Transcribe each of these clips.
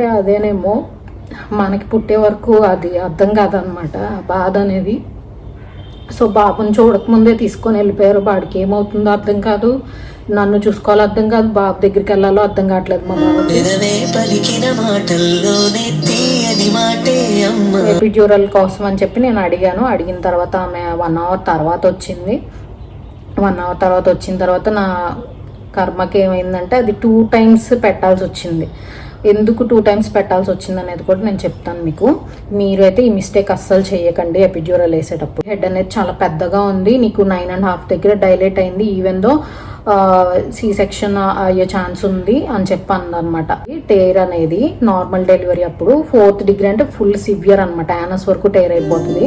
అంటే అదేనేమో మనకి పుట్టే వరకు అది అర్థం కాదనమాట. ఆ బాధ అనేది. సో బాబుని చూడకముందే తీసుకొని వెళ్ళిపోయారు. వాడికి ఏమవుతుందో అర్థం కాదు. నన్ను చూసుకోవాలో అర్థం కాదు. బాబు దగ్గరికి వెళ్ళాలో అర్థం కావట్లేదు మా ఎపిడ్యూరల్ కోసం అని చెప్పి నేను అడిగాను. అడిగిన తర్వాత ఆమె వన్ అవర్ తర్వాత వచ్చింది. వన్ అవర్ తర్వాత వచ్చిన తర్వాత నా కర్మకి ఏమైందంటే అది టూ టైమ్స్ పెట్టాల్సి వచ్చింది. ఎందుకు టూ టైమ్స్ పెట్టాల్సి వచ్చింది అనేది కూడా నేను చెప్తాను మీకు. మీరు అయితే ఈ మిస్టేక్ అస్సలు చేయకండి ఎపిడ్యూరల్ వేసేటప్పుడు. హెడ్ అనేది చాలా పెద్దగా ఉంది. నీకు నైన్ అండ్ హాఫ్ దగ్గర డైలేట్ అయింది ఈవెన్ దో సి సెక్షన్ అయ్యే ఛాన్స్ ఉంది అని చెప్పి అందనమాట టేర్ అనేది నార్మల్ డెలివరీ అప్పుడు ఫోర్త్ డిగ్రీ అంటే ఫుల్ సివియర్ అనమాట యానస్ వరకు టేర్ అయిపోతుంది.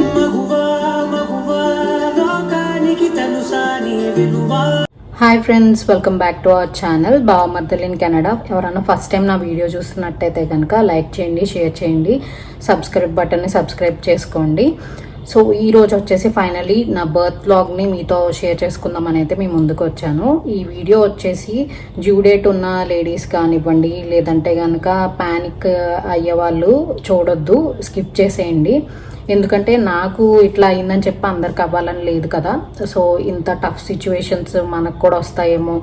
Hi friends welcome back to our channel బావమర్దల్ in Canada ఎవరైనా ఫస్ట్ టైం నా వీడియో చూస్తున్నట్టయితే కనుక లైక్ చేయండి షేర్ చేయండి సబ్స్క్రైబ్ బటన్ని సబ్స్క్రైబ్ చేసుకోండి. సో ఈ రోజు వచ్చేసి ఫైనలీ నా బర్త్ బ్లాగ్ని మీతో షేర్ చేసుకుందామని అయితే మీ ముందుకు వచ్చాను. ఈ వీడియో వచ్చేసి డ్యూ డేట్ ఉన్న లేడీస్ కానివ్వండి లేదంటే కనుక ప్యానిక్ అయ్యే వాళ్ళు చూడొద్దు స్కిప్ చేసేయండి. ఎందుకంటే నాకు ఇట్లా అయిందని చెప్పి అందరికి అవ్వాలని లేదు కదా. సో ఇంత టఫ్ సిచ్యువేషన్స్ మనకు కూడా వస్తాయేమో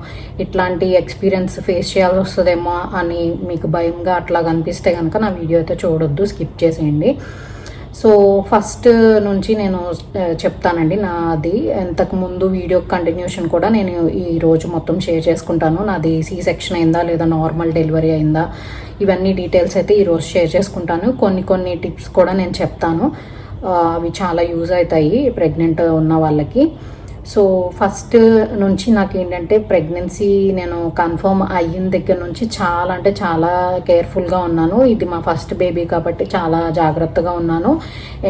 ఇట్లాంటి ఎక్స్పీరియన్స్ ఫేస్ చేయాల్సి వస్తుందేమో అని మీకు భయంగా అట్లా కనిపిస్తే కనుక నా వీడియో అయితే చూడొద్దు స్కిప్ చేసేయండి. సో ఫస్ట్ నుంచి నేను చెప్తానండి నాది. ఇంతకు ముందు వీడియో కంటిన్యూషన్ కూడా నేను ఈ రోజు మొత్తం షేర్ చేసుకుంటాను. నాది సి సెక్షన్ అయిందా లేదా నార్మల్ డెలివరీ అయిందా ఇవన్నీ డీటెయిల్స్ అయితే ఈరోజు షేర్ చేసుకుంటాను. కొన్ని కొన్ని టిప్స్ కూడా నేను చెప్తాను. అవి చాలా యూజ్ అవుతాయి ప్రెగ్నెంట్ ఉన్న వాళ్ళకి. సో ఫస్ట్ నుంచి నాకు ఏంటంటే ప్రెగ్నెన్సీ నేను కన్ఫర్మ్ అయిన దగ్గర నుంచి చాలా అంటే చాలా కేర్ఫుల్గా ఉన్నాను. ఇది మా ఫస్ట్ బేబీ కాబట్టి చాలా జాగ్రత్తగా ఉన్నాను.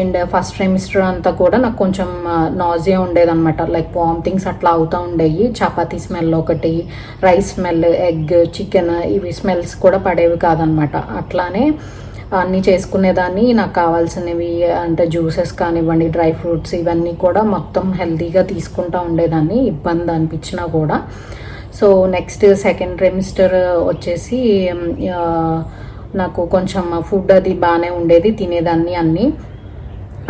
అండ్ ఫస్ట్ ట్రైమిస్టర్ అంతా కూడా నాకు కొంచెం నాజియా ఉండేదన్నమాట. లైక్ వామిటింగ్స్ అట్లా అవుతూ ఉండేవి చపాతీ స్మెల్ ఒకటి రైస్ స్మెల్ ఎగ్ చికెన్ ఇవి స్మెల్స్ కూడా పడేవి కాదనమాట అట్లానే అన్నీ చేసుకునేదాన్ని. నాకు కావాల్సినవి అంటే జ్యూసెస్ కానివ్వండి డ్రై ఫ్రూట్స్ ఇవన్నీ కూడా మొత్తం హెల్తీగా తీసుకుంటూ ఉండేదాన్ని. ఇబ్బంది అనిపించినా కూడా. సో నెక్స్ట్ సెకండ్ ట్రిమిస్టర్ వచ్చేసి నాకు కొంచెం ఫుడ్ అది బాగానే ఉండేది తినేదాన్ని అన్నీ.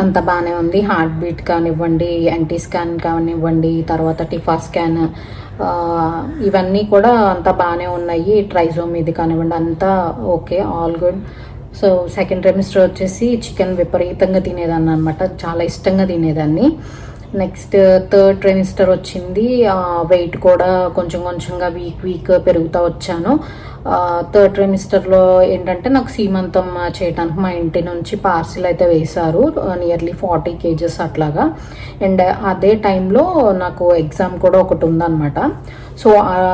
అంత బాగానే ఉంది. హార్ట్ బీట్ కానివ్వండి ఎన్టీ స్కాన్ కానివ్వండి తర్వాత టిఫా స్కాన్ ఇవన్నీ కూడా అంత బాగానే ఉన్నాయి. ట్రైజోమ్ ఇది కానివ్వండి అంతా okay all good. So second trimester వచ్చేసి చికెన్ విపరీతంగా తినేదాన్ని అనమాట చాలా ఇష్టంగా తినేదాన్ని. నెక్స్ట్ థర్డ్ ట్రెమిస్టర్ వచ్చింది. వెయిట్ కూడా కొంచెం కొంచెంగా వీక్ వీక్ పెరుగుతూ వచ్చాను. థర్డ్ ట్రెమిస్టర్లో ఏంటంటే నాకు సీమంతం చేయడానికి మా ఇంటి నుంచి పార్సిల్ అయితే వేశారు నియర్లీ ఫార్టీ కేజెస్ అట్లాగా. అండ్ అదే టైంలో నాకు ఎగ్జామ్ కూడా ఒకటి ఉందన్నమాట. సో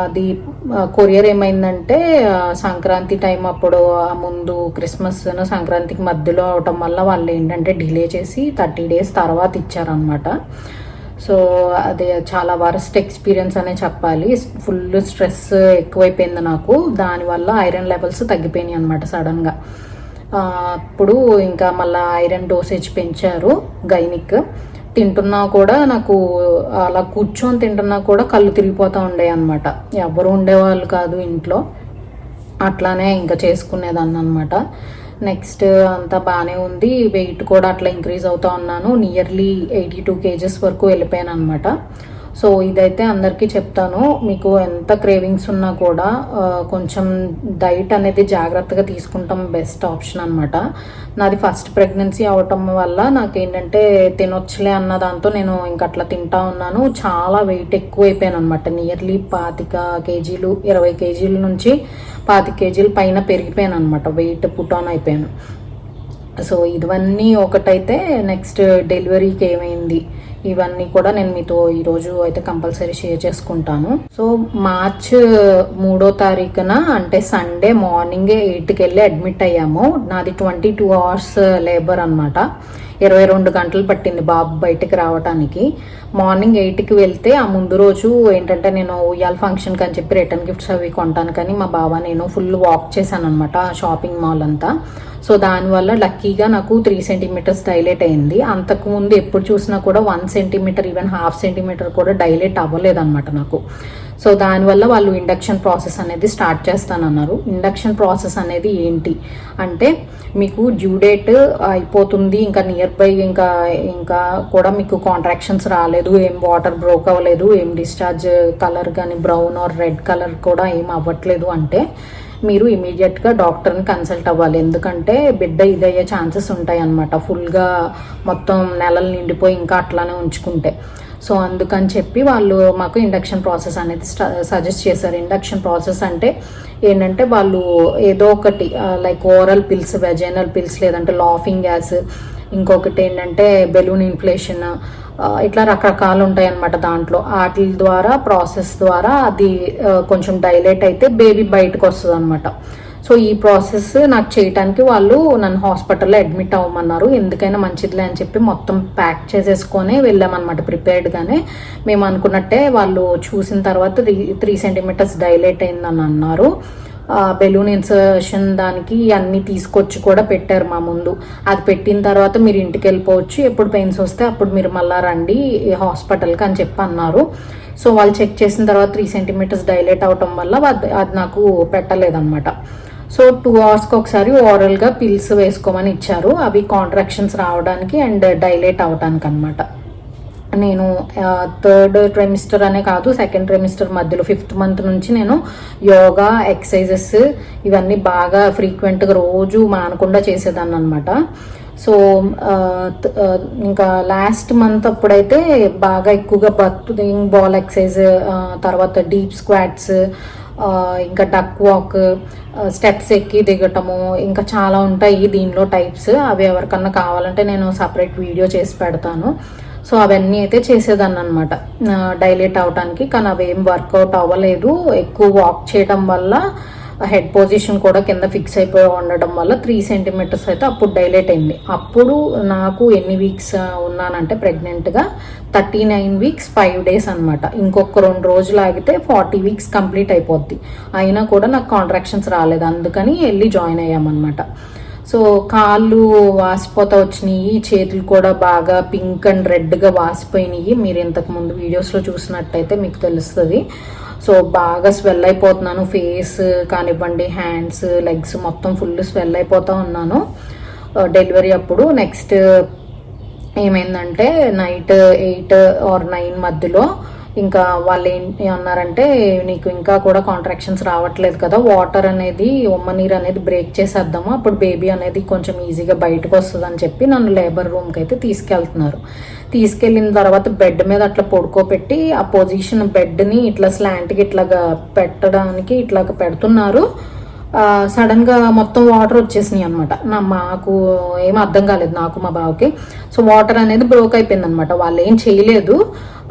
అది కొరియర్ ఏమైందంటే సంక్రాంతి టైం అప్పుడు ఆ ముందు క్రిస్మస్ సంక్రాంతికి మధ్యలో అవటం వల్ల వాళ్ళు ఏంటంటే డిలే చేసి థర్టీ డేస్ తర్వాత ఇచ్చారనమాట సో అది చాలా వరస్ట్ ఎక్స్పీరియన్స్ అనే చెప్పాలి. ఫుల్ స్ట్రెస్ ఎక్కువైపోయింది నాకు. దానివల్ల ఐరన్ లెవెల్స్ తగ్గిపోయినాయి అనమాట సడన్గా అప్పుడు ఇంకా మళ్ళీ ఐరన్ డోసేజ్ పెంచారు గైనిక్. తింటున్నా కూడా నాకు అలా కూర్చొని తింటున్నా కూడా కళ్ళు తిరిగిపోతూ ఉండే అనమాట ఎవరు ఉండేవాళ్ళు కాదు ఇంట్లో. అట్లానే ఇంకా చేసుకునేదాన్ని అనమాట నెక్స్ట్ అంతా బాగానే ఉంది. వెయిట్ కూడా అట్లా ఇంక్రీజ్ అవుతా ఉన్నాను. నియర్లీ ఎయిటీ టూ కేజెస్ వరకు వెళ్ళిపోయాను అనమాట సో ఇదైతే అందరికీ చెప్తాను. మీకు ఎంత క్రేవింగ్స్ ఉన్నా కూడా కొంచెం డైట్ అనేది జాగ్రత్తగా తీసుకుంటాం బెస్ట్ ఆప్షన్ అనమాట నాది ఫస్ట్ ప్రెగ్నెన్సీ అవటం వల్ల నాకేంటంటే తినొచ్చులే అన్న దాంతో నేను ఇంక అట్లా తింటా ఉన్నాను. చాలా వెయిట్ ఎక్కువైపోయాను అనమాట నియర్లీ పాతిక కేజీలు ఇరవై కేజీల నుంచి పాతి కేజీల పైన పెరిగిపోయాను అనమాట వెయిట్ పుటాన్ అయిపోయాను. సో ఇవన్నీ ఒకటైతే నెక్స్ట్ డెలివరీకి ఏమైంది? ఇవన్నీ కూడా నేను మీతో ఈరోజు అయితే కంపల్సరీ షేర్ చేసుకుంటాను. సో మార్చ్ మూడో తారీఖున అంటే సండే మార్నింగ్ ఎయిట్కి వెళ్ళి అడ్మిట్ అయ్యాము. నాది ట్వంటీ టూ అవర్స్ లేబర్ అనమాట ఇరవై రెండు గంటలు పట్టింది బాబు బయటకు రావడానికి మార్నింగ్ ఎయిట్కి వెళ్తే ఆ ముందు రోజు ఏంటంటే నేను ఉయ్యాల ఫంక్షన్కి అని చెప్పి రిటర్న్ గిఫ్ట్స్ అవి కొంటాను. కానీ మా బాబా నేను ఫుల్ వాక్ చేశాను అనమాట షాపింగ్ మాల్ అంతా. సో దానివల్ల లక్కీగా నాకు త్రీ సెంటీమీటర్స్ డైలేట్ అయింది. అంతకుముందు ఎప్పుడు చూసినా కూడా one centimetre even half centimetre కూడా డైలేట్ అవ్వలేదు అనమాట నాకు. సో దానివల్ల వాళ్ళు ఇండక్షన్ ప్రాసెస్ అనేది స్టార్ట్ చేస్తానన్నారు. ఇండక్షన్ ప్రాసెస్ అనేది ఏంటి? అంటే మీకు డ్యూ డేట్ అయిపోతుంది ఇంకా నియర్ బై ఇంకా ఇంకా కూడా మీకు కాంట్రాక్షన్స్ రాలేదు ఏం వాటర్ బ్రోక్ అవ్వలేదు ఏం డిశ్చార్జ్ కలర్ కానీ బ్రౌన్ ఆర్ రెడ్ కలర్ కూడా ఏం అవ్వట్లేదు అంటే మీరు ఇమీడియట్గా డాక్టర్ని కన్సల్ట్ అవ్వాలి. ఎందుకంటే బిడ్డ ఇదయ్యే ఛాన్సెస్ ఉంటాయి అన్నమాట ఫుల్గా మొత్తం నెలలు నిండిపోయి ఇంకా అట్లానే ఉంచుకుంటే. సో అందుకని చెప్పి వాళ్ళు మాకు ఇండక్షన్ ప్రాసెస్ అనేది సజెస్ట్ చేశారు. ఇండక్షన్ ప్రాసెస్ అంటే ఏంటంటే వాళ్ళు ఏదో ఒకటి like oral pills vaginal pills లేదంటే లాఫింగ్ గ్యాస్ ఇంకొకటి ఏంటంటే బెలూన్ ఇన్ఫ్లేషన్ ఇట్లా రకరకాలు ఉంటాయి అన్నమాట దాంట్లో. వాటి ద్వారా ప్రాసెస్ ద్వారా అది కొంచెం డైలేట్ అయితే బేబీ బయటకు వస్తుంది అనమాట సో ఈ ప్రాసెస్ నాకు చేయటానికి వాళ్ళు నన్ను హాస్పిటల్లో అడ్మిట్ అవ్వమన్నారు. ఎందుకైనా మంచిదిలే అని చెప్పి మొత్తం ప్యాక్ చేసేసుకొని వెళ్ళామన్నమాట ప్రిపేర్డ్గానే. మేము అనుకున్నట్టే వాళ్ళు చూసిన తర్వాత త్రీ త్రీ సెంటీమీటర్స్ డైలేట్ అయిందని అన్నారు. బెలూన్ ఇన్సర్షన్ దానికి అన్నీ తీసుకొచ్చి కూడా పెట్టారు మా ముందు. అది పెట్టిన తర్వాత మీరు ఇంటికి వెళ్ళిపోవచ్చు. ఎప్పుడు పెయిన్స్ వస్తే అప్పుడు మీరు మళ్ళా రండి హాస్పిటల్కి అని చెప్పి అన్నారు. సో వాళ్ళు చెక్ చేసిన తర్వాత త్రీ సెంటీమీటర్స్ డైలేట్ అవటం వల్ల అది అది నాకు పెట్టలేదన్నమాట. సో టూ అవర్స్కి ఒకసారి ఓరల్గా పిల్స్ వేసుకోమని ఇచ్చారు. అవి కాంట్రాక్షన్స్ రావడానికి అండ్ డైలేట్ అవడానికి అనమాట నేను థర్డ్ ట్రెమిస్టర్ అనే కాదు సెకండ్ ట్రెమిస్టర్ మధ్యలో ఫిఫ్త్ మంత్ నుంచి నేను యోగా ఎక్సర్సైజెస్ ఇవన్నీ బాగా ఫ్రీక్వెంట్గా రోజు మానకుండా చేసేదాన్ని అనమాట సో ఇంకా లాస్ట్ మంత్ అప్పుడైతే బాగా ఎక్కువగా బర్తింగ్ బాల్ ఎక్సైజ్ తర్వాత డీప్ స్క్వాట్స్ ఇంకా డక్ వాక్ స్టెప్స్ ఎక్కి దిగటము ఇంకా చాలా ఉంటాయి దీనిలో టైప్స్ అవి ఎవరికన్నా కావాలంటే నేను సపరేట్ వీడియో చేసి పెడతాను. సో అవన్నీ అయితే చేసేదాన్ని అనమాట డైలేట్ అవడానికి కానీ అవి ఏం వర్కౌట్ అవ్వలేదు. ఎక్కువ వాక్ చేయడం వల్ల హెడ్ పొజిషన్ కూడా కింద ఫిక్స్ అయిపోయి ఉండడం వల్ల త్రీ సెంటీమీటర్స్ అయితే అప్పుడు డైలేట్ అయింది. అప్పుడు నాకు ఎన్ని వీక్స్ ఉన్నానంటే ప్రెగ్నెంట్గా thirty nine weeks five days అనమాట ఇంకొక రెండు రోజులు ఆగితే ఫార్టీ వీక్స్ కంప్లీట్ అయిపోద్ది. అయినా కూడా నాకు కాంట్రాక్షన్స్ రాలేదు. అందుకని వెళ్ళి జాయిన్ అయ్యామన్నమాట. సో కాళ్ళు వాసిపోతా వచ్చినాయి చేతులు కూడా బాగా పింక్ అండ్ రెడ్గా వాసిపోయినాయి. మీరు ఇంతకుముందు వీడియోస్లో చూసినట్టయితే మీకు తెలుస్తుంది. సో బాగా స్వెల్ అయిపోతున్నాను. ఫేస్ కానివ్వండి హ్యాండ్స్ లెగ్స్ మొత్తం ఫుల్ స్వెల్ అయిపోతూ ఉన్నాను. డెలివరీ అప్పుడు నెక్స్ట్ ఏమైందంటే నైట్ ఎయిట్ ఆర్ నైన్ మధ్యలో ఇంకా వాళ్ళు ఏంటి అన్నారంటే నీకు ఇంకా కూడా కాంట్రాక్షన్స్ రావట్లేదు కదా వాటర్ అనేది ఉమ్మ నీరు అనేది బ్రేక్ చేసేద్దాము. అప్పుడు బేబీ అనేది కొంచెం ఈజీగా బయటకు వస్తుంది చెప్పి నన్ను లేబర్ రూమ్కి అయితే తీసుకెళ్తున్నారు. తీసుకెళ్ళిన తర్వాత బెడ్ మీద అట్లా పడుకోబెట్టి ఆ పొజిషన్ బెడ్ని ఇట్లా స్లాంట్కి ఇట్లాగా పెట్టడానికి ఇట్లాగా పెడుతున్నారు. సడన్గా మొత్తం వాటర్ వచ్చేసినాయి అనమాట నా మాకు ఏం అర్థం కాలేదు నాకు మా బావకి. సో వాటర్ అనేది బ్రోక్ అయిపోయింది అనమాట వాళ్ళు ఏం చేయలేదు.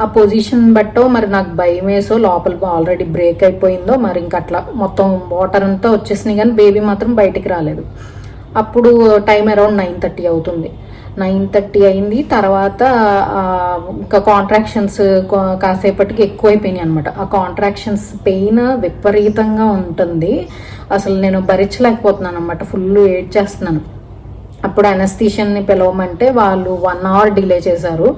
ఆ పొజిషన్ బట్టో మరి నాకు భయం వేసో లోపల ఆల్రెడీ బ్రేక్ అయిపోయిందో మరి ఇంకా అట్లా మొత్తం వాటర్ అంతా వచ్చేసినాయి కానీ బేబీ మాత్రం బయటికి రాలేదు. అప్పుడు టైం అరౌండ్ నైన్ థర్టీ అవుతుంది. నైన్ థర్టీ అయింది. తర్వాత ఇంకా కాంట్రాక్షన్స్ కాసేపటికి ఎక్కువైపోయినాయి అనమాట ఆ కాంట్రాక్షన్స్ పెయిన్ విపరీతంగా ఉంటుంది. అసలు నేను భరించలేకపోతున్నాను అనమాట ఫుల్ ఏడ్ చేస్తున్నాను. అప్పుడు అనస్థీషియన్ని పిలవమంటే వాళ్ళు వన్ అవర్ డిలే చేశారు.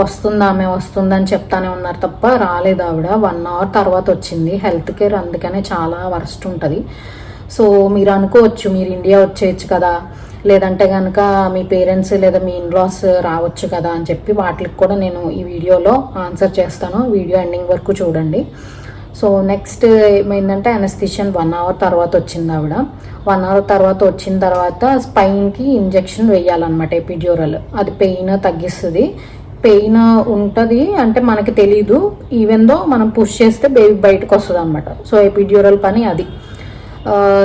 వస్తుంది ఆమె వస్తుందని చెప్తానే ఉన్నారు తప్ప రాలేదు ఆవిడ. వన్ అవర్ తర్వాత వచ్చింది. హెల్త్ కేర్ అందుకనే చాలా వరస్ట్ ఉంటుంది. సో మీరు అనుకోవచ్చు మీరు ఇండియా వచ్చేయచ్చు కదా. లేదంటే కనుక మీ పేరెంట్స్ లేదా మీ ఇన్లాస్ రావచ్చు కదా అని చెప్పి వాటికి కూడా నేను ఈ వీడియోలో ఆన్సర్ చేస్తాను. వీడియో ఎండింగ్ వరకు చూడండి. సో నెక్స్ట్ ఏమైందంటే అనస్థిషియన్ వన్ అవర్ తర్వాత వచ్చింది ఆవిడ. వన్ అవర్ తర్వాత వచ్చిన తర్వాత స్పైన్కి ఇంజెక్షన్ వేయాలన్నమాట ఎపిడ్యూరల్ అది పెయిన్ తగ్గిస్తుంది. పెయిన్ ఉంటుంది అంటే మనకి తెలీదు. ఈవెన్ దో మనం పుష్ చేస్తే బేబీ బయటకు వస్తుంది అనమాట సో ఎపిడ్యూరల్ పని అది.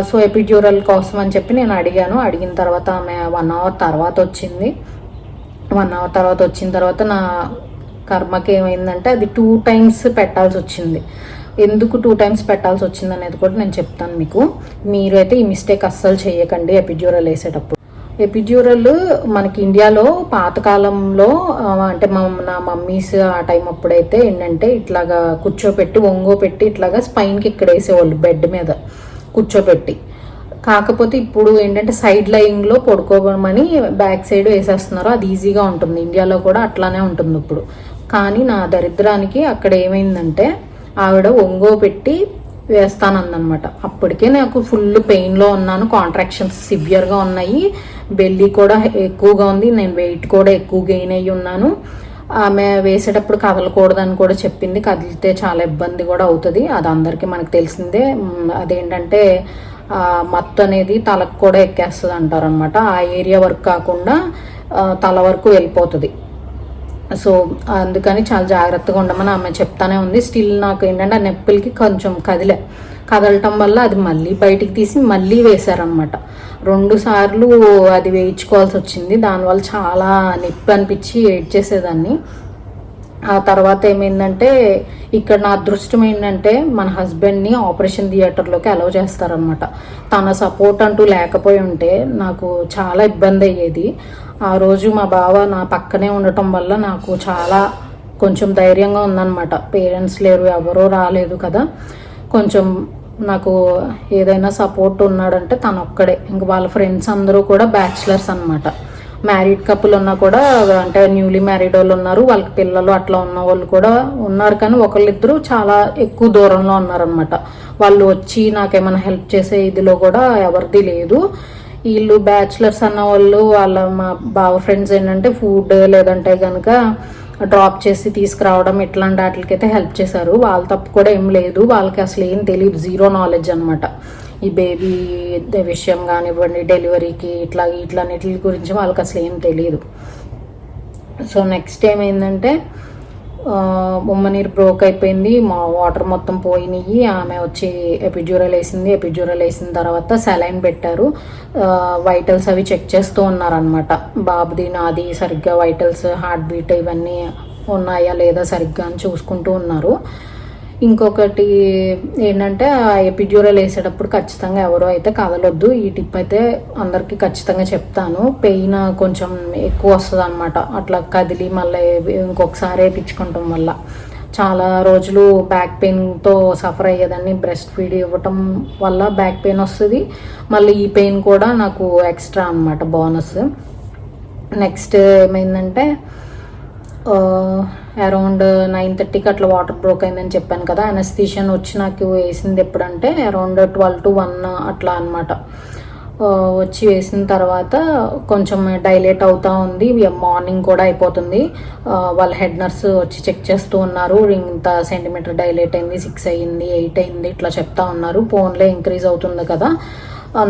సో ఎపిడ్యూరల్ కోసం అని చెప్పి నేను అడిగాను. అడిగిన తర్వాత ఆమె వన్ అవర్ తర్వాత వచ్చింది. వన్ అవర్ తర్వాత వచ్చిన తర్వాత నా కర్మకి ఏమైందంటే అది టూ టైమ్స్ పెట్టాల్సి వచ్చింది. ఎందుకు టూ టైమ్స్ పెట్టాల్సి వచ్చింది అనేది కూడా నేను చెప్తాను మీకు. మీరైతే ఈ మిస్టేక్ అస్సలు చేయకండి ఎపిడ్యూరల్ వేసేటప్పుడు. ఎపిడ్యూరల్ మనకి ఇండియాలో పాతకాలంలో అంటే మా నా మమ్మీస్ ఆ టైం అప్పుడైతే ఏంటంటే ఇట్లాగా కూర్చోపెట్టి ఒంగో పెట్టి ఇట్లాగా స్పైన్కి ఇక్కడ వేసేవాళ్ళు బెడ్ మీద. కూర్చోబెట్టి. కాకపోతే ఇప్పుడు ఏంటంటే సైడ్ లైన్లో పడుకోమని బ్యాక్ సైడ్ వేసేస్తున్నారు. అది ఈజీగా ఉంటుంది. ఇండియాలో కూడా అట్లానే ఉంటుంది ఇప్పుడు. కానీ నా దరిద్రానికి అక్కడ ఏమైందంటే ఆవిడ ఒంగో పెట్టి వేస్తానందనమాట. అప్పటికే నాకు ఫుల్ పెయిన్లో ఉన్నాను. కాంట్రాక్షన్స్ సివియర్గా ఉన్నాయి. బెల్లీ కూడా ఎక్కువగా ఉంది. నేను వెయిట్ కూడా ఎక్కువ గెయిన్ అయ్యి ఉన్నాను. ఆమె వేసేటప్పుడు కదలకూడదని కూడా చెప్పింది. కదిలితే చాలా ఇబ్బంది కూడా అవుతుంది. అది అందరికీ మనకు తెలిసిందే. అదేంటంటే మత్తు అనేది తలకు కూడా ఎక్కేస్తుంది అంటారు అనమాట ఆ ఏరియా వరకు కాకుండా తల వరకు వెళ్ళిపోతుంది. సో అందుకని చాలా జాగ్రత్తగా ఉండమని ఆమె చెప్తానే ఉంది. స్టిల్ నాకు ఏంటంటే ఆ నొప్పులకి కొంచెం కదిలే. కదలటం వల్ల అది మళ్ళీ బయటికి తీసి మళ్ళీ వేశారనమాట రెండు సార్లు అది వేయించుకోవాల్సి వచ్చింది. దానివల్ల చాలా నొప్పి అనిపించి ఏడ్చేసేదాన్ని ఆ తర్వాత ఏమైందంటే ఇక్కడ నా అదృష్టం ఏంటంటే మన హస్బెండ్ని ఆపరేషన్ థియేటర్లోకి అలౌ చేస్తారనమాట తన సపోర్ట్ అంటూ లేకపోయి ఉంటే నాకు చాలా ఇబ్బంది అయ్యేది. ఆ రోజు మా బావ నా పక్కనే ఉండటం వల్ల నాకు చాలా కొంచెం ధైర్యంగా ఉందన్నమాట. పేరెంట్స్ లేరు ఎవరూ రాలేదు కదా. కొంచెం నాకు ఏదైనా సపోర్ట్ ఉన్నాడంటే తను ఒక్కడే ఇంక వాళ్ళ ఫ్రెండ్స్ అందరూ కూడా బ్యాచిలర్స్ అన్నమాట. మ్యారీడ్ కపుల్ ఉన్నా కూడా అంటే న్యూలీ మ్యారీడ్ వాళ్ళు ఉన్నారు వాళ్ళకి పిల్లలు అట్లా ఉన్న వాళ్ళు కూడా ఉన్నారు. కానీ ఒకళ్ళిద్దరూ చాలా ఎక్కువ దూరంలో ఉన్నారనమాట వాళ్ళు వచ్చి నాకేమైనా హెల్ప్ చేసే ఇదిలో కూడా ఎవరిది లేదు. వీళ్ళు బ్యాచిలర్స్ అన్న వాళ్ళు వాళ్ళ మా బావ ఫ్రెండ్స్ ఏంటంటే ఫుడ్ లేదంటే కనుక డ్రాప్ చేసి తీసుకురావడం ఇట్లాంటి వాటికైతే హెల్ప్ చేశారు. వాళ్ళ తప్పు కూడా ఏం లేదు. వాళ్ళకి అసలు ఏం తెలియదు జీరో నాలెడ్జ్ అనమాట ఈ బేబీ విషయం కానివ్వండి డెలివరీకి ఇట్లా ఇట్లన్నిటి గురించి వాళ్ళకి అసలు ఏం తెలియదు సో నెక్స్ట్ ఏమైందంటే ఆ, ఉమ్మనీరు బ్రోక్ అయిపోయింది మా వాటర్ మొత్తం పోయినాయి ఆమె వచ్చి ఎపిడ్యూరల్ వేసింది ఎపిడ్యూరల్ వేసిన తర్వాత సెలైన్ పెట్టారు. వైటల్స్ అవి చెక్ చేస్తూ ఉన్నారనమాట బాబుది నాది సరిగ్గా వైటల్స్ హార్ట్ బీట్ ఇవన్నీ ఉన్నాయా లేదా సరిగ్గా అని చూసుకుంటూ ఉన్నారు. ఇంకొకటి ఏంటంటే ఆ ఎపిడ్యూరల్ వేసేటప్పుడు ఖచ్చితంగా ఎవరో అయితే కదలొద్దు. ఈ టిప్ అయితే అందరికీ ఖచ్చితంగా చెప్తాను. పెయిన్ కొంచెం ఎక్కువ వస్తుంది అనమాట అట్లా కదిలి మళ్ళీ ఇంకొకసారి వేయించుకోవటం వల్ల. చాలా రోజులు బ్యాక్ పెయిన్తో సఫర్ అయ్యేదాన్ని బ్రెస్ట్ ఫీడ్ ఇవ్వటం వల్ల బ్యాక్ పెయిన్ వస్తుంది. మళ్ళీ ఈ పెయిన్ కూడా నాకు ఎక్స్ట్రా అనమాట బోనస్. నెక్స్ట్ ఏమైందంటే అరౌండ్ నైన్ థర్టీకి అట్లా వాటర్ బ్రోక్ అయిందని చెప్పాను కదా. అనస్థిషియన్ వచ్చి నాకు వేసింది ఎప్పుడంటే అరౌండ్ ట్వెల్వ్ టు వన్ అట్లా అనమాట వచ్చి వేసిన తర్వాత కొంచెం డైలేట్ అవుతూ ఉంది. మార్నింగ్ కూడా అయిపోతుంది. వాళ్ళ హెడ్ నర్స్ వచ్చి చెక్ చేస్తూ ఉన్నారు. ఇంత సెంటీమీటర్ డైలేట్ అయింది సిక్స్ అయ్యింది ఎయిట్ అయింది ఇట్లా చెప్తా ఉన్నారు. ఫోన్లే ఇంక్రీజ్ అవుతుంది కదా.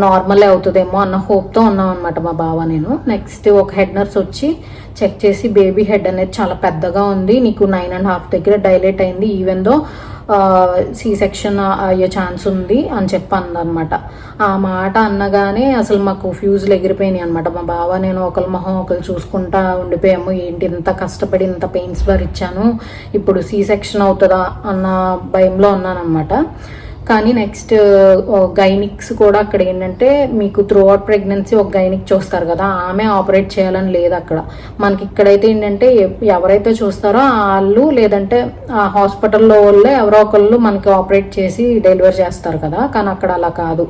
నార్మలే అవుతుందేమో అన్న హోప్తో ఉన్నాం అనమాట మా బావ నేను. నెక్స్ట్ ఒక హెడ్ నర్స్ వచ్చి చెక్ చేసి బేబీ హెడ్ అనేది చాలా పెద్దగా ఉంది. నీకు నైన్ అండ్ హాఫ్ దగ్గర డైలేట్ అయింది. ఈవెన్ దో సి సెక్షన్ అయ్యే ఛాన్స్ ఉంది అని చెప్పి అందనమాట ఆ మాట అన్నగానే అసలు మాకు ఫ్యూజులు ఎగిరిపోయినాయి అనమాట మా బావ నేను ఒకరి మొహం ఒకరు చూసుకుంటా ఉండిపోయాము. ఏంటి ఇంత కష్టపడి ఇంత పెయిన్స్ భరిచ్చాను ఇప్పుడు సి సెక్షన్ అవుతుందా అన్న భయంలో ఉన్నానన్నమాట. కానీ నెక్స్ట్ గైనిక్స్ uh, కూడా అక్కడ ఏంటంటే మీకు త్రూ అవుట్ ప్రెగ్నెన్సీ ఒక గైనిక్ చూస్తారు కదా ఆమె ఆపరేట్ చేయాలని లేదు అక్కడ. మనకి ఇక్కడైతే ఏంటంటే ఎవరైతే చూస్తారో వాళ్ళు లేదంటే ఆ హాస్పిటల్లో వాళ్ళే ఎవరో ఒకళ్ళు మనకి ఆపరేట్ చేసి డెలివరీ చేస్తారు కదా కానీ అక్కడ అలా కాదు.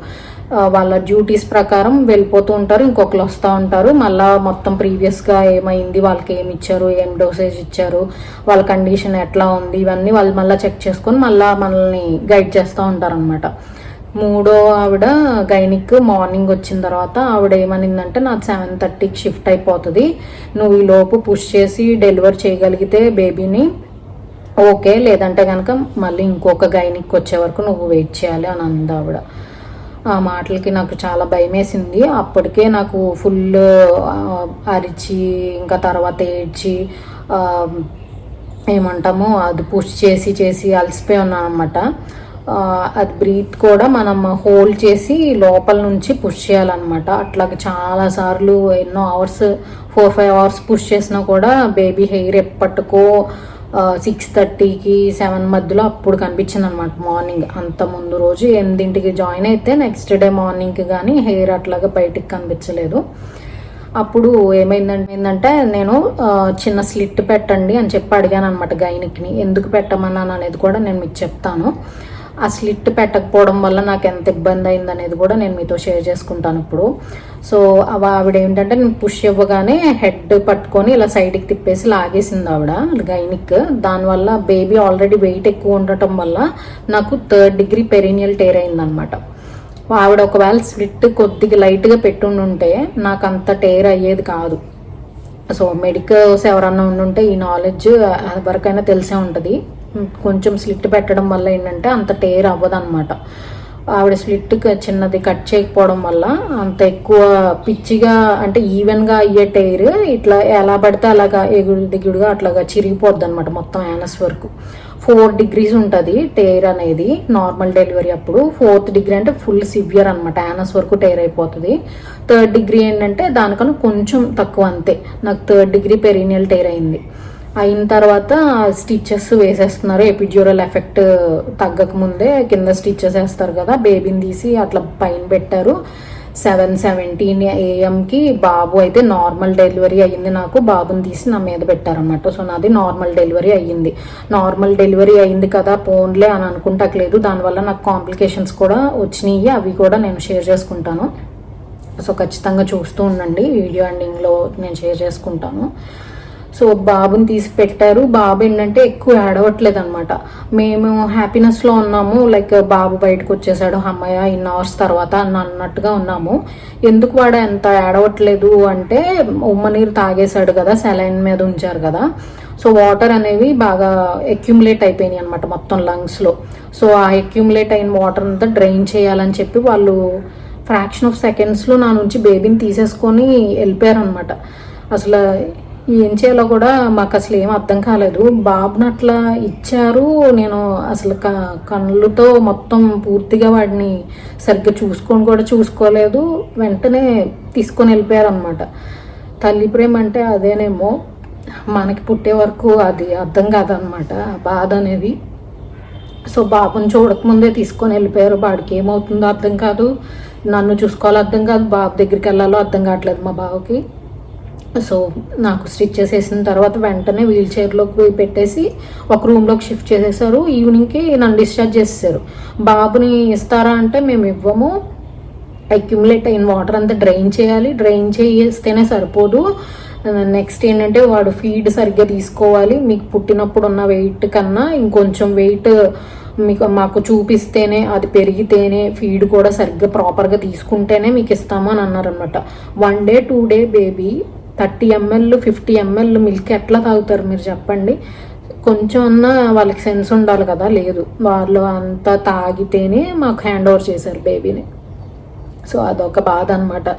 వాళ్ళ డ్యూటీస్ ప్రకారం వెళ్ళిపోతూ ఉంటారు ఇంకొకరు వస్తూ ఉంటారు. మళ్ళీ మొత్తం ప్రీవియస్గా ఏమైంది వాళ్ళకి ఏమి ఇచ్చారు ఏం డోసేజ్ ఇచ్చారు వాళ్ళ కండిషన్ ఎట్లా ఉంది ఇవన్నీ వాళ్ళు మళ్ళీ చెక్ చేసుకొని మళ్ళీ మనల్ని గైడ్ చేస్తూ ఉంటారనమాట మూడో ఆవిడ గైనిక్ మార్నింగ్ వచ్చిన తర్వాత ఆవిడ ఏమనిందంటే నాకు సెవెన్ థర్టీకి షిఫ్ట్ అయిపోతుంది. నువ్వు ఈ లోపు పుష్ చేసి డెలివర్ చేయగలిగితే బేబీని ఓకే లేదంటే కనుక మళ్ళీ ఇంకొక గైనిక్ వచ్చే వరకు నువ్వు వెయిట్ చేయాలి అని అంది ఆవిడ. ఆ మాటలకి నాకు చాలా భయం వేసింది అప్పటికే నాకు ఫుల్ అరిచి ఇంకా తర్వాత ఏడ్చి ఏమంటాము అది పుష్ చేసి చేసి అలసిపోయి ఉన్నాను అనమాట అది బ్రీత్ కూడా మనం హోల్డ్ చేసి లోపల నుంచి పుష్ చేయాలన్నమాట. అట్లాగే చాలా సార్లు ఎన్నో hours four five hours push చేసినా కూడా బేబీ హెయిర్ ఎప్పటికో సిక్స్ థర్టీకి సెవెన్ మధ్యలో అప్పుడు కనిపించింది అనమాట మార్నింగ్ అంత ముందు రోజు ఎనిమిదింటికి జాయిన్ అయితే నెక్స్ట్ డే మార్నింగ్కి కానీ హెయిర్ అట్లాగా బయటికి కనిపించలేదు. అప్పుడు ఏమైందంటే ఏంటంటే నేను చిన్న స్లిట్ పెట్టండి అని చెప్పి అడిగాను అనమాట గైనిక్ని ఎందుకు పెట్టమన్నాను అనేది కూడా నేను మీకు చెప్తాను. ఆ స్లిట్ పెట్టకపోవడం వల్ల నాకు ఎంత ఇబ్బంది అయింది అనేది కూడా నేను మీతో షేర్ చేసుకుంటాను ఇప్పుడు. సో అవి ఆవిడ ఏంటంటే నేను పుష్ ఇవ్వగానే హెడ్ పట్టుకొని ఇలా సైడ్కి తిప్పేసి లాగేసింది ఆవిడ గైనిక్. దానివల్ల బేబీ ఆల్రెడీ వెయిట్ ఎక్కువ ఉండటం వల్ల నాకు థర్డ్ డిగ్రీ పెరీనియల్ టేర్ అయిందనమాట ఆవిడ ఒకవేళ స్లిట్ కొద్దిగా లైట్గా పెట్టుండుంటే నాకు అంత టేర్ అయ్యేది కాదు. సో మెడికల్స్ ఎవరన్నా ఉండుంటే ఈ నాలెడ్జ్ వరకైనా తెలిసే ఉంటుంది. కొంచెం స్లిట్ పెట్టడం వల్ల ఏంటంటే అంత టేర్ అవ్వదు అనమాట ఆవిడ స్లిట్ చిన్నది కట్ చేయకపోవడం వల్ల అంత ఎక్కువ పిచ్చిగా అంటే ఈవెన్గా అయ్యే టైర్ ఇట్లా ఎలా పడితే అలాగా ఎగుడు దిగుడుగా అట్లాగా చిరిగిపోద్ది అనమాట మొత్తం యానస్ వరకు. ఫోర్ డిగ్రీస్ ఉంటుంది టైర్ అనేది నార్మల్ డెలివరీ అప్పుడు. ఫోర్త్ డిగ్రీ అంటే ఫుల్ సివియర్ అనమాట యానస్ వరకు టైర్ అయిపోతుంది. థర్డ్ డిగ్రీ ఏంటంటే దానికన్నా కొంచెం తక్కువ అంతే. నాకు థర్డ్ డిగ్రీ పెరీనియల్ టైర్ అయింది. అయిన తర్వాత స్టిచ్చెస్ వేసేస్తున్నారు. ఎపిడ్యూరల్ ఎఫెక్ట్ తగ్గక ముందే కింద స్టిచ్చెస్ వేస్తారు కదా బేబీని తీసి అట్లా పైన పెట్టారు. సెవెన్ సెవెంటీన్ ఏఎంకి బాబు అయితే నార్మల్ డెలివరీ అయ్యింది నాకు. బాబుని తీసి నా మీద పెట్టారనమాట సో నాది నార్మల్ డెలివరీ అయ్యింది. నార్మల్ డెలివరీ అయ్యింది కదా పోన్లే అని అనుకుంటలేదు. దానివల్ల నాకు కాంప్లికేషన్స్ కూడా వచ్చినాయి. అవి కూడా నేను షేర్ చేసుకుంటాను. సో ఖచ్చితంగా చూస్తూ ఉండండి. వీడియో ఎండింగ్లో నేను షేర్ చేసుకుంటాను. సో బాబుని తీసి పెట్టారు. బాబు ఏంటంటే ఎక్కువ ఏడవట్లేదు అనమాట మేము హ్యాపీనెస్లో ఉన్నాము. లైక్ బాబు బయటకు వచ్చేసాడు. అమ్మయ్య ఇన్ అవర్స్ తర్వాత అని అన్నట్టుగా ఉన్నాము. ఎందుకు వాడు ఎంత ఏడవట్లేదు అంటే ఉమ్మ నీరు తాగేశాడు కదా సెలైన్ మీద ఉంచారు కదా. సో వాటర్ అనేవి బాగా ఎక్యుములేట్ అయిపోయినాయి అనమాట మొత్తం లంగ్స్లో సో ఆ ఎక్యుములేట్ అయిన వాటర్ అంతా డ్రైన్ చేయాలని చెప్పి వాళ్ళు ఫ్రాక్షన్ ఆఫ్ సెకండ్స్లో నా నుంచి బేబీని తీసేసుకొని వెళ్ళిపోయారు అనమాట అసలు ఏం చేయాలో కూడా మాకు అసలు ఏం అర్థం కాలేదు. బాబుని అట్లా ఇచ్చారు. నేను అసలు క కళ్ళుతో మొత్తం పూర్తిగా వాడిని సరిగ్గా చూసుకొని కూడా చూసుకోలేదు. వెంటనే తీసుకొని వెళ్ళిపోయారనమాట తల్లి ప్రేమ అంటే అదేనేమో మనకి పుట్టే వరకు అది అర్థం కాదనమాట బాధ అనేది. సో బాబుని చూడకముందే తీసుకొని వెళ్ళిపోయారు. వాడికి ఏమవుతుందో అర్థం కాదు. నన్ను చూసుకోవాలో అర్థం కాదు. బాబు దగ్గరికి వెళ్ళాలో అర్థం కావట్లేదు మా బావకి. సో నాకు స్టిచ్ చేసేసిన తర్వాత వెంటనే వీల్ చైర్లోకి పెట్టేసి ఒక రూమ్లోకి షిఫ్ట్ చేసేసారు. ఈవినింగ్కి నన్ను డిశ్చార్జ్ చేసేసారు. బాబుని ఇస్తారా అంటే మేము ఇవ్వము. అక్యుములేట్ అయిన వాటర్ అంతా డ్రైన్ చేయాలి. డ్రైన్ చేస్తేనే సరిపోదు. నెక్స్ట్ ఏంటంటే వాడు ఫీడ్ సరిగ్గా తీసుకోవాలి. మీకు పుట్టినప్పుడు ఉన్న వెయిట్ కన్నా ఇంకొంచెం వెయిట్ మీకు మాకు చూపిస్తేనే అది పెరిగితేనే ఫీడ్ కూడా సరిగ్గా ప్రాపర్గా తీసుకుంటేనే మీకు ఇస్తామని అన్నారనమాట one day two day baby thirty ML fifty ML milk ఎట్లా తాగుతారు మీరు చెప్పండి. కొంచెం అన్నా వాళ్ళకి సెన్స్ ఉండాలి కదా లేదు. వాళ్ళు అంతా తాగితేనే మాకు హ్యాండ్ ఓవర్ చేశారు బేబీని. సో అదొక బాధ అనమాట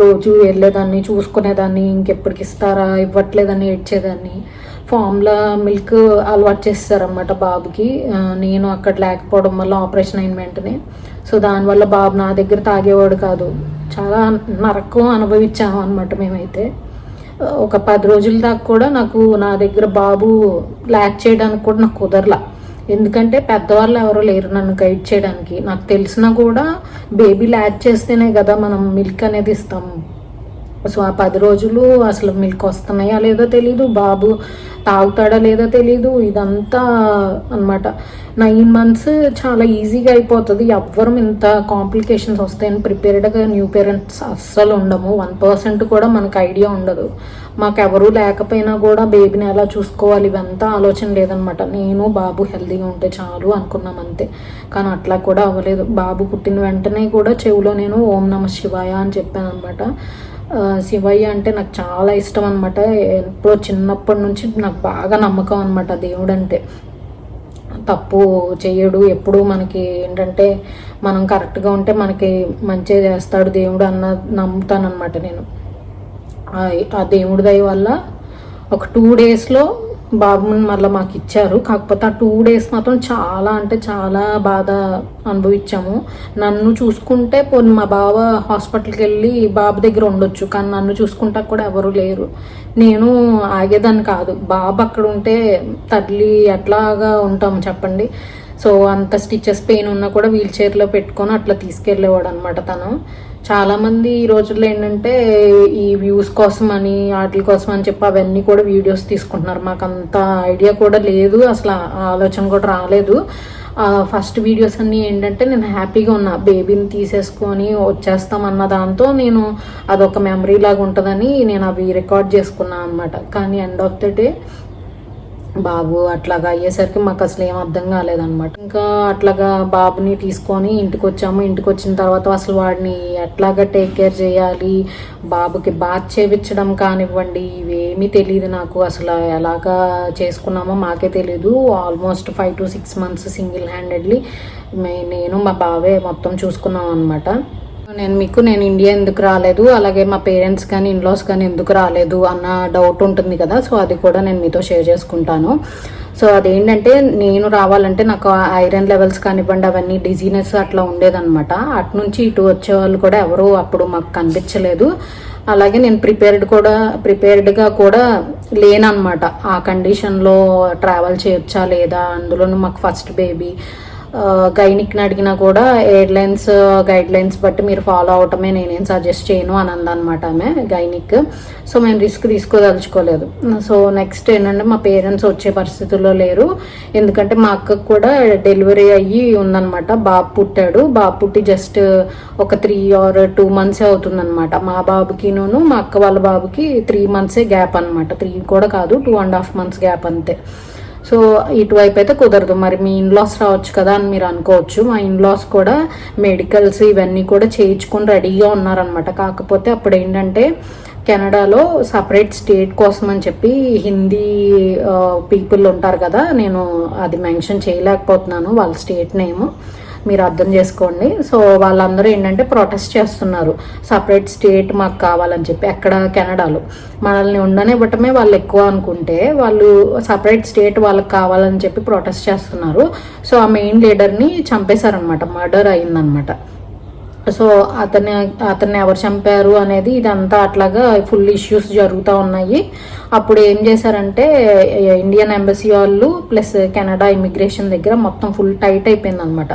రోజు వెళ్ళేదాన్ని చూసుకునేదాన్ని ఇంకెప్పటికి ఇస్తారా ఇవ్వట్లేదని ఏడ్చేదాన్ని. ఫామ్లా మిల్క్ అలవాటు చేస్తారనమాట బాబుకి. నేను అక్కడ లేకపోవడం వల్ల ఆపరేషన్ అయిన వెంటనే. సో దానివల్ల బాబు నా దగ్గర తాగేవాడు కాదు. చాలా నరకం అనుభవించాము అనమాట మేమైతే. ఒక పది రోజుల దాకా కూడా నాకు నా దగ్గర బాబు ల్యాక్ చేయడానికి కూడా నాకు కుదరలా. ఎందుకంటే పెద్దవాళ్ళు ఎవరో లేరు నన్ను గైడ్ చేయడానికి. నాకు తెలిసినా కూడా బేబీ ల్యాక్ చేస్తేనే కదా మనం మిల్క్ అనేది ఇస్తాము సో ఆ పది రోజులు అసలు మిల్క్ వస్తున్నాయా లేదో తెలీదు. బాబు తాగుతాడా లేదో తెలీదు. ఇదంతా అన్నమాట. నైన్ మంత్స్ చాలా ఈజీగా అయిపోతుంది. ఎవ్వరం ఇంత కాంప్లికేషన్స్ వస్తాయని ప్రిపేర్డ్గా న్యూ పేరెంట్స్ అస్సలు ఉండము. వన్ పర్సెంట్ కూడా మనకు ఐడియా ఉండదు. మాకెవరూ లేకపోయినా కూడా బేబీని ఎలా చూసుకోవాలి ఇవంతా ఆలోచన లేదనమాట నేను బాబు హెల్తీగా ఉంటే చాలు అనుకున్నాం అంతే. కానీ అట్లా కూడా అవ్వలేదు. బాబు పుట్టిన వెంటనే కూడా చెవిలో నేను ఓం నమ శివాయ అని చెప్పాను అనమాట శివయ్య అంటే నాకు చాలా ఇష్టం అనమాట ఎప్పుడో చిన్నప్పటి నుంచి నాకు బాగా నమ్మకం అనమాట దేవుడు అంటే తప్పు చేయడు. ఎప్పుడు మనకి ఏంటంటే మనం కరెక్ట్గా ఉంటే మనకి మంచిగా చేస్తాడు దేవుడు అన్న నమ్ముతానమాట నేను. ఆ- ఆ దేవుడి దయ వల్ల ఒక టూ డేస్లో బాబుని మళ్ళీ మాకు ఇచ్చారు. కాకపోతే ఆ టూ డేస్ మాత్రం చాలా అంటే చాలా బాధ అనుభవించాము. నన్ను చూసుకుంటే పోనీ మా బావ హాస్పిటల్కి వెళ్ళి బాబు దగ్గర ఉండొచ్చు. కానీ నన్ను చూసుకుంటా కూడా ఎవరు లేరు. నేను ఆగేదాన్ని కాదు. బాబు అక్కడ ఉంటే తల్లి ఎట్లాగా ఉంటాం చెప్పండి. సో అంత స్టిచెస్ పెయిన్ ఉన్నా కూడా వీల్ చైర్లో పెట్టుకొని అట్లా తీసుకెళ్ళేవాడు అనమాట తను. చాలామంది ఈ రోజుల్లో ఏంటంటే ఈ వ్యూస్ కోసం అని వాటి కోసం అని చెప్పి అవన్నీ కూడా వీడియోస్ తీసుకుంటున్నారు. మాకు అంత ఐడియా కూడా లేదు అసలు ఆలోచన కూడా రాలేదు. ఫస్ట్ వీడియోస్ అన్నీ ఏంటంటే నేను హ్యాపీగా ఉన్నా. బేబీని తీసేసుకొని వచ్చేస్తాం అన్న దాంతో నేను అదొక మెమరీ లాగా ఉంటుందని నేను అవి రికార్డ్ చేసుకున్నాను అనమాట కానీ ఎండ్ ఆఫ్ ద డే బాబు అట్లాగా అయ్యేసరికి మాకు అసలు ఏం అర్థం కాలేదన్నమాట. ఇంకా అట్లాగా బాబుని తీసుకొని ఇంటికి వచ్చాము ఇంటికి వచ్చిన తర్వాత అసలు వాడిని ఎట్లాగా టేక్ కేర్ చేయాలి? బాబుకి బాత్ చేపించడం కానివ్వండి ఇవేమీ తెలియదు నాకు. అసలు ఎలాగా చేసుకున్నామో మాకే తెలియదు almost five to six months single handedly నేను మా బావే మొత్తం చూసుకున్నాం అనమాట నేను మీకు నేను ఇండియా ఎందుకు రాలేదు? అలాగే మా పేరెంట్స్ కానీ ఇన్లాస్ కానీ ఎందుకు రాలేదు అన్న డౌట్ ఉంటుంది కదా సో అది కూడా నేను మీతో షేర్ చేసుకుంటాను. సో అదేంటంటే నేను రావాలంటే నాకు ఐరన్ లెవెల్స్ కానివ్వండి అవన్నీ డిజీనెస్ అట్లా ఉండేదన్నమాట. అటు నుంచి ఇటు వచ్చే వాళ్ళు కూడా ఎవరు అప్పుడు మాకు కనిపించలేదు. అలాగే నేను ప్రిపేర్డ్ కూడా ప్రిపేర్డ్గా కూడా లేనన్నమాట. ఆ కండిషన్లో ట్రావెల్ చేయొచ్చా లేదా? అందులోనూ మాకు ఫస్ట్ బేబీ గైనిక్ని అడిగినా కూడా ఎయిర్లైన్స్ గైడ్ లైన్స్ బట్టి మీరు ఫాలో అవటమే నేనేం సజెస్ట్ చేయను అని అందనమాట ఆమె గైనిక్. సో మేము రిస్క్ తీసుకోదలుచుకోలేదు. సో నెక్స్ట్ ఏంటంటే మా పేరెంట్స్ వచ్చే పరిస్థితుల్లో లేరు. ఎందుకంటే మా అక్కకు కూడా డెలివరీ అయ్యి ఉందన్నమాట. బాబు పుట్టాడు. బాబు పుట్టి జస్ట్ ఒక త్రీ ఆర్ టూ మంత్సే అవుతుందన్నమాట. మా బాబుకినూ మా అక్క వాళ్ళ బాబుకి త్రీ మంత్సే గ్యాప్ అనమాట త్రీ కూడా కాదు two and half months gap అంతే. సో ఇటువైపు అయితే కుదరదు. మరి మీ ఇన్లాస్ రావచ్చు కదా అని మీరు అనుకోవచ్చు. మా ఇన్లాస్ కూడా మెడికల్స్ ఇవన్నీ కూడా చేయించుకొని రెడీగా ఉన్నారనమాట కాకపోతే అప్పుడు ఏంటంటే కెనడాలో సపరేట్ స్టేట్ కోసం అని చెప్పి హిందీ పీపుల్ ఉంటారు కదా నేను అది మెన్షన్ చేయలేకపోతున్నాను వాళ్ళ స్టేట్ నేమ్. మీరు అర్థం చేసుకోండి. సో వాళ్ళందరూ ఏంటంటే ప్రొటెస్ట్ చేస్తున్నారు. సపరేట్ స్టేట్ మాకు కావాలని చెప్పి ఎక్కడ కెనడాలో. మనల్ని ఉండనివ్వటమే వాళ్ళు ఎక్కువ అనుకుంటే వాళ్ళు సపరేట్ స్టేట్ వాళ్ళకి కావాలని చెప్పి ప్రొటెస్ట్ చేస్తున్నారు. సో ఆ మెయిన్ లీడర్ని చంపేశారనమాట మర్డర్ అయిందనమాట సో అతని అతన్ని ఎవరు చంపారు అనేది ఇదంతా అట్లాగా ఫుల్ ఇష్యూస్ జరుగుతూ ఉన్నాయి. అప్పుడు ఏం చేశారంటే ఇండియన్ ఎంబసీ వాళ్ళు ప్లస్ కెనడా ఇమిగ్రేషన్ దగ్గర మొత్తం ఫుల్ టైట్ అయిపోయింది అనమాట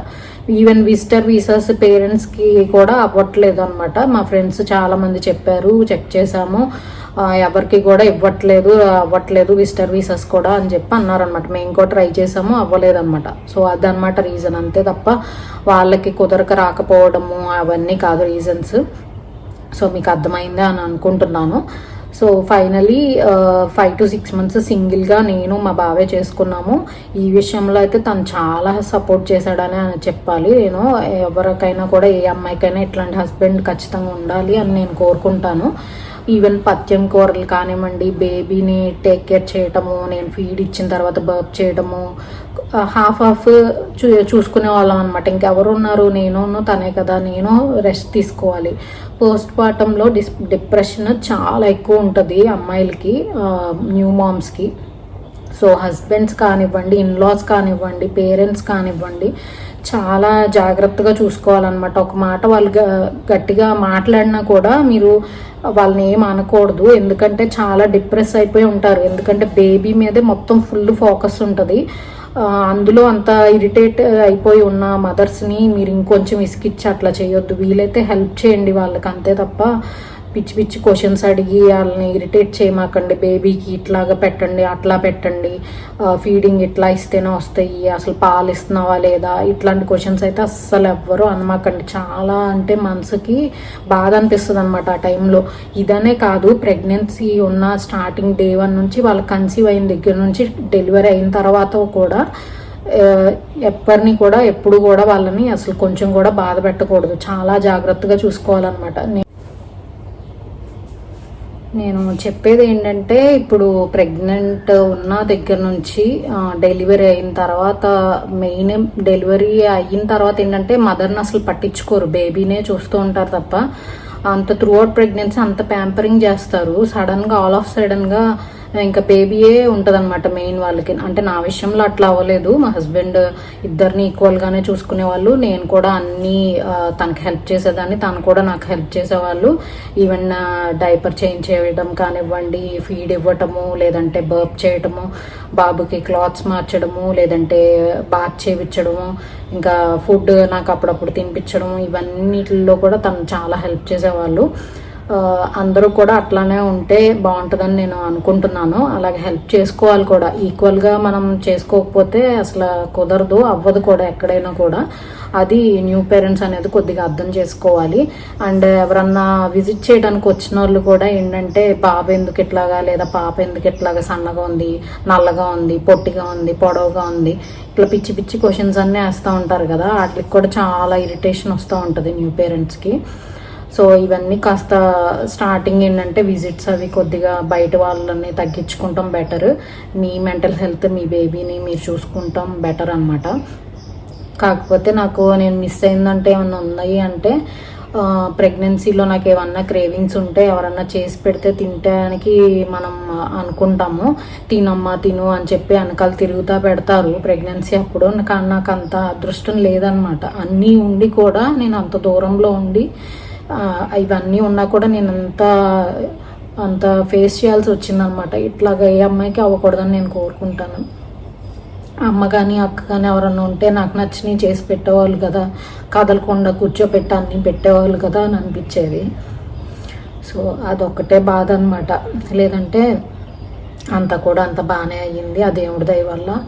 ఈవెన్ విజిటర్ వీసాస్ పేరెంట్స్కి కూడా అవ్వట్లేదు అనమాట మా ఫ్రెండ్స్ చాలామంది చెప్పారు చెక్ చేశాము. ఎవరికి కూడా ఇవ్వట్లేదు అవ్వట్లేదు విజిటర్ వీసాస్ కూడా అని చెప్పి అన్నారనమాట మేము కూడా ట్రై చేసాము అవ్వలేదన్నమాట సో అదనమాట రీజన్ అంతే తప్ప వాళ్ళకి కుదరక రాకపోవడము అవన్నీ కాదు రీజన్స్ సో మీకు అర్థమైందా అని అనుకుంటున్నాను. So finally five to six months సింగిల్గా నేను మా బావే చేసుకున్నాము. ఈ విషయంలో అయితే తను చాలా సపోర్ట్ చేశాడని అని చెప్పాలి. నేను ఎవరికైనా కూడా ఏ అమ్మాయికైనా ఇట్లాంటి హస్బెండ్ ఖచ్చితంగా ఉండాలి అని నేను కోరుకుంటాను. ఈవెన్ పత్యం కూరలు కానివ్వండి బేబీని టేక్ కేర్ చేయటము నేను ఫీడ్ ఇచ్చిన తర్వాత బర్త్ చేయటము హాఫ్ హాఫ్ చూ చూసుకునే వాళ్ళం అనమాట ఇంకెవరు ఉన్నారు? నేను తనే కదా. నేను రెస్ట్ తీసుకోవాలి. పోస్ట్ పార్టంలో డిస్ డిప్రెషన్ చాలా ఎక్కువ ఉంటుంది అమ్మాయిలకి న్యూ మామ్స్కి. సో హస్బెండ్స్ కానివ్వండి ఇన్లాస్ కానివ్వండి పేరెంట్స్ కానివ్వండి చాలా జాగ్రత్తగా చూసుకోవాలన్నమాట. ఒక మాట వాళ్ళు గట్టిగా మాట్లాడినా కూడా మీరు వాళ్ళని ఏం అనకూడదు. ఎందుకంటే చాలా డిప్రెస్ అయిపోయి ఉంటారు. ఎందుకంటే బేబీ మీదే మొత్తం ఫుల్ ఫోకస్ ఉంటుంది. అందులో అంత ఇరిటేట్ అయిపోయి ఉన్న మదర్స్ని మీరు ఇంకొంచెం ఇసుకిచ్చి అట్లా చేయొద్దు. వీలైతే హెల్ప్ చేయండి వాళ్ళకి అంతే తప్ప పిచ్చి పిచ్చి క్వశ్చన్స్ అడిగి వాళ్ళని ఇరిటేట్ చేయమాకండి. బేబీకి ఇట్లాగా పెట్టండి అట్లా పెట్టండి. ఫీడింగ్ ఇట్లా ఇస్తేనే వస్తాయి. అసలు పాలు ఇస్తున్నావా లేదా? ఇట్లాంటి క్వశ్చన్స్ అయితే అస్సలు ఎవ్వరు అనమాకండి. చాలా అంటే మనసుకి బాధ అనిపిస్తుంది అనమాట ఆ టైంలో ఇదనే కాదు ప్రెగ్నెన్సీ ఉన్న స్టార్టింగ్ డే వన్ నుంచి వాళ్ళ కన్సీవ్ అయిన దగ్గర నుంచి డెలివరీ అయిన తర్వాత కూడా ఎవరిని కూడా ఎప్పుడు కూడా వాళ్ళని అసలు కొంచెం కూడా బాధ పెట్టకూడదు. చాలా జాగ్రత్తగా చూసుకోవాలన్నమాట. నేను చెప్పేది ఏంటంటే ఇప్పుడు ప్రెగ్నెంట్ ఉన్న దగ్గర నుంచి డెలివరీ అయిన తర్వాత మెయిన్ డెలివరీ అయిన తర్వాత ఏంటంటే మదర్ని అసలు పట్టించుకోరు. బేబీనే చూస్తూ ఉంటారు తప్ప. అంత త్రూ అవుట్ ప్రెగ్నెన్సీ అంత ప్యాంపరింగ్ చేస్తారు. సడన్గా ఆల్ ఆఫ్ సడన్గా ఇంకా బేబీయే ఉంటుందన్నమాట మెయిన్ వాళ్ళకి. అంటే నా విషయంలో అట్లా అవ్వలేదు. మా హస్బెండ్ ఇద్దరిని ఈక్వల్గానే చూసుకునే వాళ్ళు నేను కూడా అన్నీ తనకి హెల్ప్ చేసేదాన్ని. తను కూడా నాకు హెల్ప్ చేసేవాళ్ళు. ఈవెన్ డైపర్ చేంజ్ చేయడం కానివ్వండి ఫీడ్ ఇవ్వటము లేదంటే బర్బ్ చేయటము బాబుకి క్లాత్స్ మార్చడము లేదంటే బాత్ చేయించడము ఇంకా ఫుడ్ నాకు అప్పుడప్పుడు తినిపించడం ఇవన్నిటిలో కూడా తను చాలా హెల్ప్ చేసేవాళ్ళు. అందరూ కూడా అట్లానే ఉంటే బాగుంటుందని నేను అనుకుంటున్నాను. అలాగే హెల్ప్ చేసుకోవాలి కూడా. ఈక్వల్గా మనం చేసుకోకపోతే అసలు కుదరదు అవ్వదు కూడా ఎక్కడైనా కూడా. అది న్యూ పేరెంట్స్ అనేది కొద్దిగా అర్థం చేసుకోవాలి. అండ్ ఎవరన్నా విజిట్ చేయడానికి వచ్చిన వాళ్ళు కూడా ఏంటంటే బాబు ఎందుకు ఇట్లాగా? లేదా పాప ఎందుకు ఇట్లాగా సన్నగా ఉంది నల్లగా ఉంది పొట్టిగా ఉంది పొడవుగా ఉంది? ఇట్లా పిచ్చి పిచ్చి క్వశ్చన్స్ అన్నీ వేస్తూ ఉంటారు కదా. వాటికి కూడా చాలా ఇరిటేషన్ వస్తూ ఉంటుంది న్యూ పేరెంట్స్కి సో ఇవన్నీ కాస్త స్టార్టింగ్ ఏంటంటే విజిట్స్ అవి కొద్దిగా బయట వాళ్ళని తగ్గించుకుంటాం బెటర్ మీ మెంటల్ హెల్త్ మీ బేబీని మీరు చూసుకుంటాం బెటర్ అనమాట కాకపోతే నాకు నేను మిస్ అయిందంటే ఏమన్నా ఉన్నాయి అంటే ప్రెగ్నెన్సీలో నాకు ఏమన్నా క్రేవింగ్స్ ఉంటే ఎవరన్నా చేసి పెడితే తినడానికి మనం అనుకుంటాము. తినమ్మా తిను అని చెప్పి వెనకాల తిరుగుతా పెడతారు ప్రెగ్నెన్సీ అప్పుడు. కానీ నాకు అంత అదృష్టం లేదనమాట అన్నీ ఉండి కూడా నేను అంత దూరంలో ఉండి ఇవన్నీ ఉన్నా కూడా నేను అంత అంత ఫేస్ చేయాల్సి వచ్చిందనమాట. ఇట్లాగా ఏ అమ్మాయికి అవ్వకూడదని నేను కోరుకుంటాను. అమ్మ కానీ అక్క కానీ ఎవరన్నా ఉంటే నాకు నచ్చినవి చేసి పెట్టేవాళ్ళు కదా. కదలకుండా కూర్చోపెట్టి అన్నీ పెట్టేవాళ్ళు కదా అని అనిపించేది. సో అదొక్కటే బాధ అనమాట. లేదంటే అంత కూడా అంత బాగానే అయ్యింది. ఆ దేవుడి దయ వల్ల.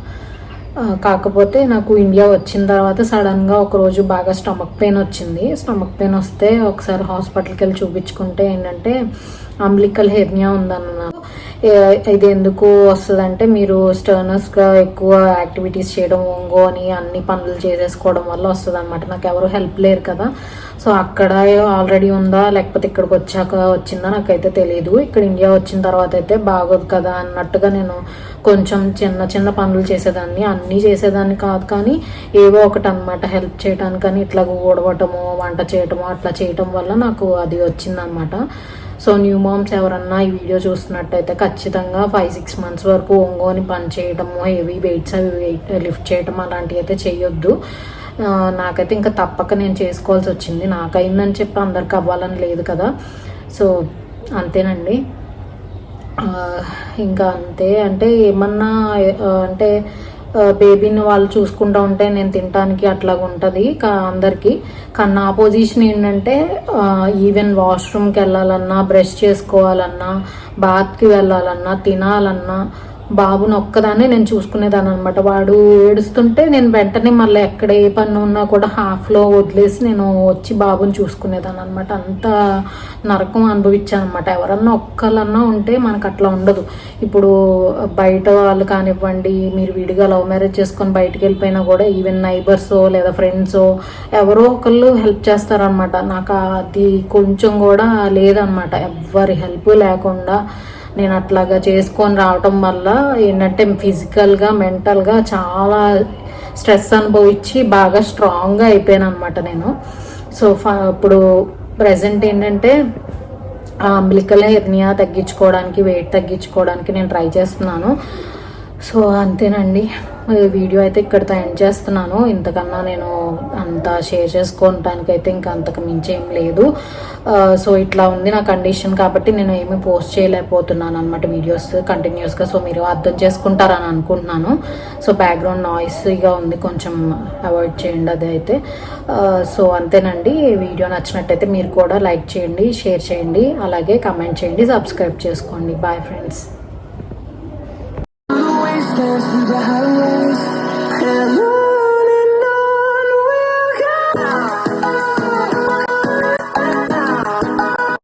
కాకపోతే నాకు ఇండియా వచ్చిన తర్వాత సడన్గా ఒకరోజు బాగా స్టమక్ పెయిన్ వచ్చింది. స్టమక్ పెయిన్ వస్తే ఒకసారి హాస్పిటల్కి వెళ్ళి చూపించుకుంటే ఏంటంటే అంబ్లికల్ హెర్నియా ఉందన్నాను. ఇది ఎందుకు వస్తుందంటే మీరు స్టర్నస్గా ఎక్కువ యాక్టివిటీస్ చేయడం ఒంగో అని అన్ని పనులు చేసేసుకోవడం వల్ల వస్తుంది అనమాట నాకు ఎవరు హెల్ప్ లేరు కదా. సో అక్కడ ఆల్రెడీ ఉందా? లేకపోతే ఇక్కడికి వచ్చాక వచ్చిందా? నాకైతే తెలియదు ఇక్కడ ఇండియా వచ్చిన తర్వాత అయితే బాగోదు కదా అన్నట్టుగా నేను కొంచెం చిన్న చిన్న పనులు చేసేదాన్ని. అన్నీ చేసేదాన్ని కాదు కానీ ఏవో ఒకటి అనమాట హెల్ప్ చేయడానికని ఇట్లా ఊడవటము వంట చేయటము అట్లా చేయటం వల్ల నాకు అది వచ్చిందనమాట సో న్యూ మామ్స్ ఎవరన్నా ఈ వీడియో చూస్తున్నట్టయితే ఖచ్చితంగా ఫైవ్ సిక్స్ మంత్స్ వరకు ఒంగోని పని చేయడము హెవీ వెయిట్స్ అవి వెయిట్ లిఫ్ట్ చేయటం అలాంటివి అయితే చేయొద్దు నాకైతే ఇంకా తప్పక నేను చేసుకోవాల్సి వచ్చింది. నాకైందని చెప్పి అందరికి అవ్వాలని లేదు కదా. సో అంతేనండి. ఇంకా అంతే. అంటే ఏమన్నా అంటే బేబీని వాళ్ళు చూసుకుంటూ ఉంటే నేను తినడానికి అట్లాగ ఉంటుంది అందరికీ. కానీ నా పొజిషన్ ఏంటంటే ఈవెన్ వాష్రూమ్కి వెళ్ళాలన్నా బ్రష్ చేసుకోవాలన్నా బాత్కి వెళ్ళాలన్నా తినాలన్నా బాబుని ఒక్కదాన్నే నేను చూసుకునేదాన్ని అనమాట వాడు ఏడుస్తుంటే నేను వెంటనే మళ్ళీ ఎక్కడ ఏ పని ఉన్నా కూడా హాఫ్లో వదిలేసి నేను వచ్చి బాబుని చూసుకునేదాన్ని అనమాట అంత నరకం అనుభవించాను అనమాట ఎవరన్నా ఒక్కళ్ళన్నా ఉంటే మనకు అట్లా ఉండదు. ఇప్పుడు బయట వాళ్ళు కానివ్వండి మీరు విడిగా లవ్ మ్యారేజ్ చేసుకొని బయటికి వెళ్ళిపోయినా కూడా ఈవెన్ నైబర్స్ లేదా ఫ్రెండ్స్ ఎవరో ఒకళ్ళు హెల్ప్ చేస్తారనమాట నాకు అది కొంచెం కూడా లేదనమాట ఎవ్వరి హెల్ప్ లేకుండా నేను అట్లాగా చేసుకొని రావటం వల్ల ఏంటంటే ఫిజికల్గా మెంటల్గా చాలా స్ట్రెస్ అనుభవించి బాగా స్ట్రాంగ్గా అయిపోయాను అనమాట నేను. సో ఫ ఇప్పుడు ప్రజెంట్ ఏంటంటే ఆ హెర్నియా తగ్గించుకోవడానికి వెయిట్ తగ్గించుకోవడానికి నేను ట్రై చేస్తున్నాను. సో అంతేనండి. వీడియో అయితే ఇక్కడితో ఎండ్ చేస్తున్నాను. ఇంతకన్నా నేను అంత షేర్ చేసుకోవటానికి అయితే ఇంకా అంతకు మించి ఏం లేదు. సో ఇట్లా ఉంది నా కండిషన్ కాబట్టి నేను ఏమీ పోస్ట్ చేయలేకపోతున్నాను అనమాట వీడియోస్ కంటిన్యూస్గా సో మీరు అర్థం చేసుకుంటారని అనుకుంటున్నాను. సో బ్యాక్గ్రౌండ్ నాయిస్గా ఉంది కొంచెం అవాయిడ్ చేయండి అది అయితే. సో అంతేనండి. వీడియో నచ్చినట్టయితే మీరు కూడా లైక్ చేయండి షేర్ చేయండి అలాగే కమెంట్ చేయండి సబ్స్క్రైబ్ చేసుకోండి. Bye friends